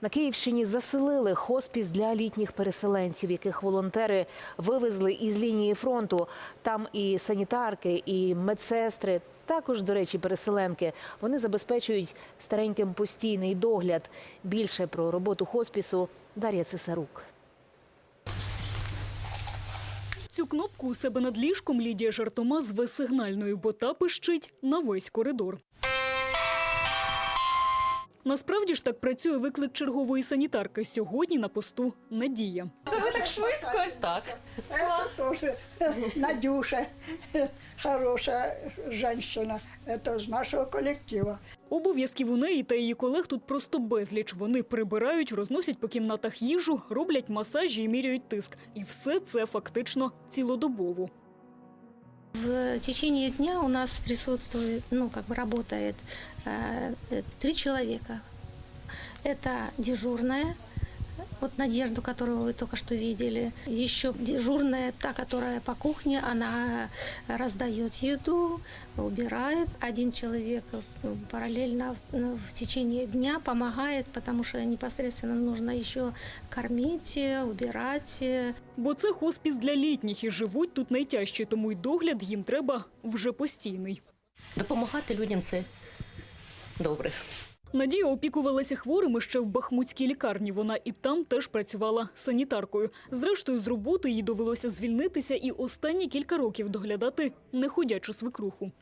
На Київщині заселили хоспіс для літніх переселенців, яких волонтери вивезли із лінії фронту. Там і санітарки, і медсестри, також, до речі, переселенки. Вони забезпечують стареньким постійний догляд. Більше про роботу хоспісу Дар'я Цесарук. Цю кнопку у себе над ліжком Лідія жартома зве сигнальною, бо та пищить на весь коридор. Насправді ж так працює виклик чергової санітарки. Сьогодні на посту Надія. Так. Это тоже Надюша, хорошая женщина. Это из нашего коллектива. Обов'язків у неї та її колег тут просто безліч. Вони прибирають, розносять по кімнатах їжу, роблять масажі і міряють тиск. І все це фактично цілодобово. В течение дня у нас присутствует, ну, как бы работает э, э, три человека. Это дежурная, вот Надежду, которую вы только что видели. Еще дежурная, та, которая по кухне, она раздает еду, убирает. Один человек э, параллельно в, ну, в течение дня помогает, потому что непосредственно нужно еще кормить, э, убирать, э, Бо це хоспіс для літніх і живуть тут найтяжче, тому й догляд їм треба вже постійний. Допомагати людям це добре. Надія опікувалася хворими ще в Бахмутській лікарні. Вона і там теж працювала санітаркою. Зрештою, з роботи їй довелося звільнитися і останні кілька років доглядати неходячу свекруху.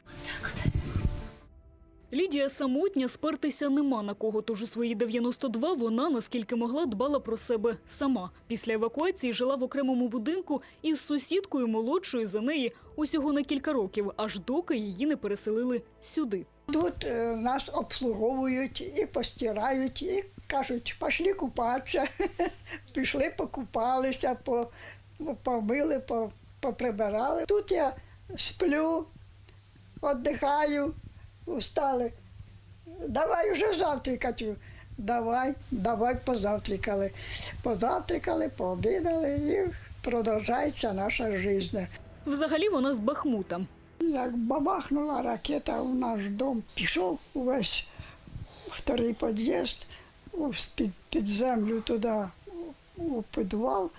Лідія самотня, спертися нема на кого, тож у свої 92 вона, наскільки могла, дбала про себе сама. Після евакуації жила в окремому будинку із сусідкою молодшою за неї усього на кілька років, аж доки її не переселили сюди. Тут е, нас обслуговують і постирають, і кажуть, пішли купатися. Пішли, покупалися, помили, поприбирали. Тут я сплю, віддихаю, устали. Давай вже завтракати. Давай, давай позавтракали. Позавтракали, пообідали і продовжується наша життя. Взагалі вона з Бахмута. Як бабахнула ракета у наш дом, пішов увесь вторий під'їзд під, під землю туди, у підвал,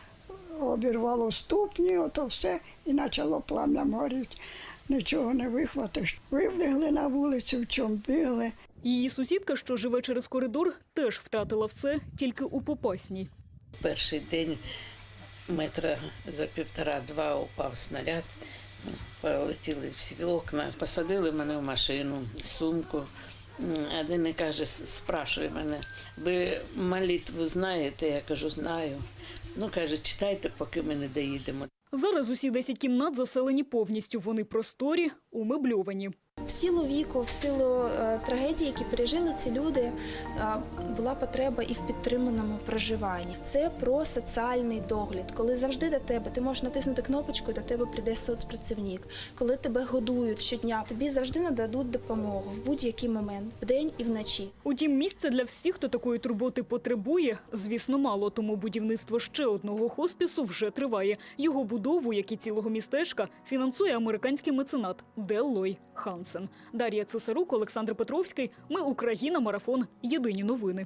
обірвало ступні, ото все, і почало плам'ям горіти. Нічого не вихватиш. Вибігли на вулицю, в чому бігли. Її сусідка, що живе через коридор, теж втратила все тільки у Попасній. Перший день метра за півтора-два упав снаряд, полетіли всі окна, посадили мене в машину, сумку. Один і каже, спрашує мене, ви молитву знаєте? Я кажу, знаю. Ну, каже, читайте, поки ми не доїдемо. Зараз усі 10 кімнат заселені повністю. Вони просторі, умебльовані. В силу віку, в силу е, трагедії, які пережили ці люди, е, була потреба і в підтриманому проживанні. Це про соціальний догляд, коли завжди до тебе ти можеш натиснути кнопочку, до тебе прийде соцпрацівник. Коли тебе годують щодня, тобі завжди нададуть допомогу в будь-який момент, вдень і вночі. Утім, місця для всіх, хто такої турботи потребує, звісно, мало. Тому будівництво ще одного хоспісу вже триває. Його будову, як і цілого містечка, фінансує американський меценат Деллой Хансен. Дар'я Цесарук, Олександр Петровський. Ми Україна. Марафон. Єдині новини.